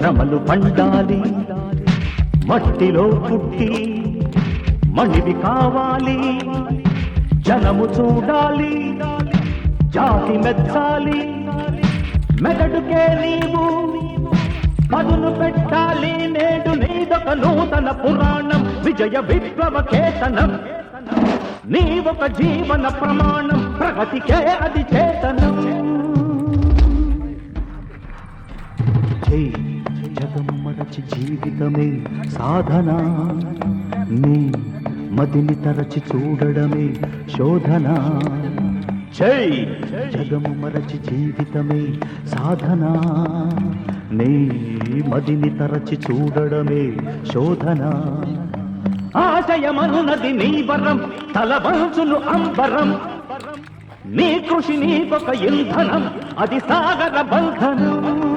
శ్రమలు పండాలి మట్టిలో పుట్టి మణివి కావాలి జనము చూడాలి జాతి మెచ్చాలి మెదడుకే నీవు పదును పెట్టాలి నేడు నీదొక నూతన పురాణం విజయ విప్లవ కేతనం. నీవొక జీవన ప్రమాణం ప్రగతికే అది చేతనం. జై జగం మరచి జీవితమే సాధన. నీ మదిని తరచి చూడడమే శోధన. జై జగము మరచి జీవితమే సాధన. నీ మదిని తరచి చూడడమే శోధన. ఆశయమనున్నది నీ వరం తల వంచులు అంబరం. నీ కృషి నీకొక ఇంధనం అది సాగర బంధనం.